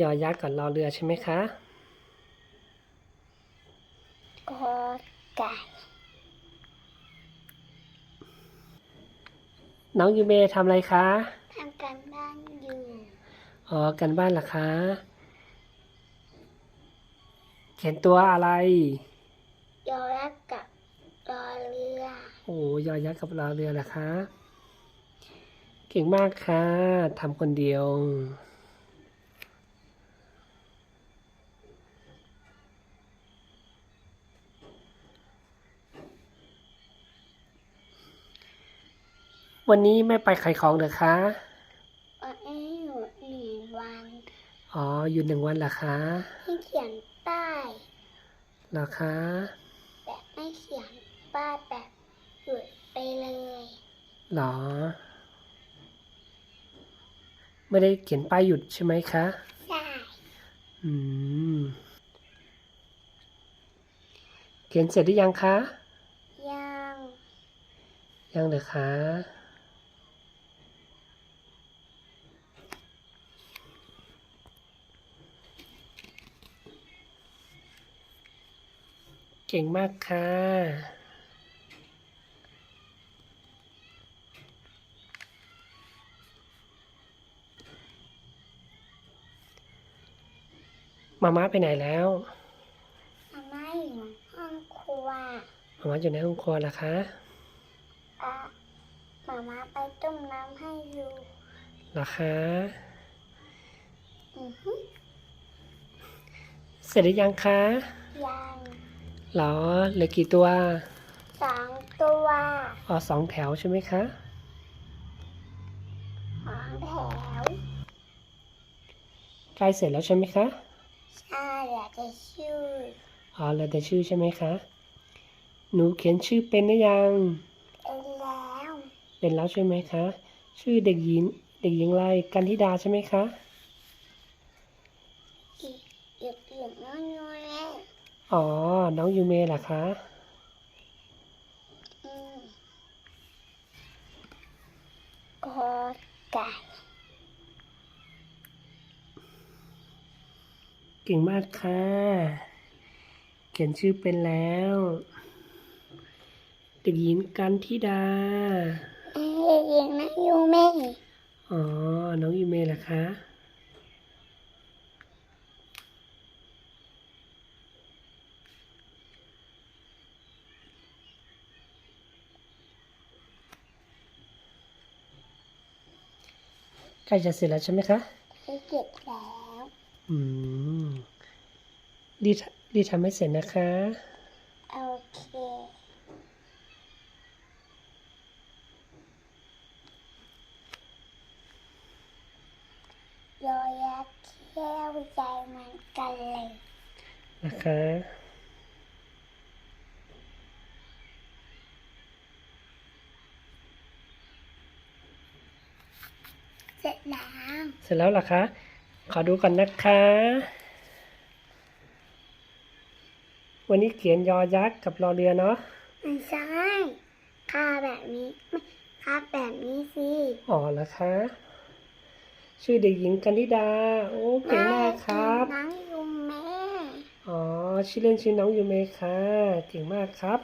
ยอยักษ์กับรอเรือใช่ไหมคะกอไก่น้องยูเมทำอะไรคะทำการบ้านอยู่อ๋อกันบ้านเหรอคะ เขียนตัวอะไร ยอยักษ์กับรอเรือ โอ้ยอยักษ์กับรอเรือเหรอคะ เก่งมากค่ะทำคนเดียว วันนี้ไม่ไปขายของเหรอคะวันนี้อยู่หนึ่งวัน อ๋อ อยู่หนึ่งวันเหรอคะให้เขียนป้ายเหรอคะ แบบไม่เขียนป้ายแบบหยุดไปเลยเหรอ ไม่ได้เขียนป้ายหยุดใช่ไหมคะ ใช่ อืม เขียนเสร็จหรือยังคะ ยัง ยังเลยคะ เก่งมากค่ะ มาม่าไปไหนแล้วมาม่าอยู่ห้องครัวมาม่าอยู่ในห้องครัวแล้วคะอะมาม่าไปต้มน้ำให้อยู่เหรอคะอือฮึเสร็จหรือยังคะยังเหรอเหลือกี่ตัวสองตัวอ๋อสองแถวใช่ไหมคะสองแถวใกล้เสร็จแล้วใช่ไหมคะใช่เดี๋ยวจะชื่ออ๋อเหลือแต่ชื่อใช่ไหมคะหนูเขียนชื่อเป็นหรือยังเป็นแล้วเป็นแล้วใช่ไหมคะชื่อเด็กหญิงเด็กหญิงไรกันธิดาใช่ไหมคะอีกอีกอีกน้อยน้อยแล้ว อ๋อ น้องยูเมเหรอคะอืมกอไก่เก่งมากค่ะ เขียนชื่อเป็นแล้วเด็กหญิงกันธิดาเอ้ยอีกนะยูแม่อ๋อ น้องยูเมเหรอคะ กล้จะเสร็จแล้วใช่ไหมคะให้เก็บแล้วอืมรีบรีบทำให้เสร็จนะคะโอเคยอยักษ์แก้วใจเหมือนกันเลยนะคะ เสร็จแล้ว เสร็จแล้วเหรอคะ ขอดูก่อนนะคะ วันนี้เขียนยอยักษ์กับรอเรือเนาะ ไม่ใช่คาแบบนี้ไม่คาแบบนี้สิอ๋อเหรอคะ ชื่อเด็กหญิงกันธิดา โอ้เก่งมากครับ น้องยูแม่อ๋อ ชื่อเล่นชื่อน้องยูเมะค่ะ เก่งมากครับ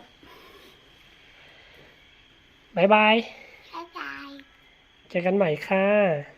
บายบายบ๊ายบาย เจอกันใหม่ค่ะ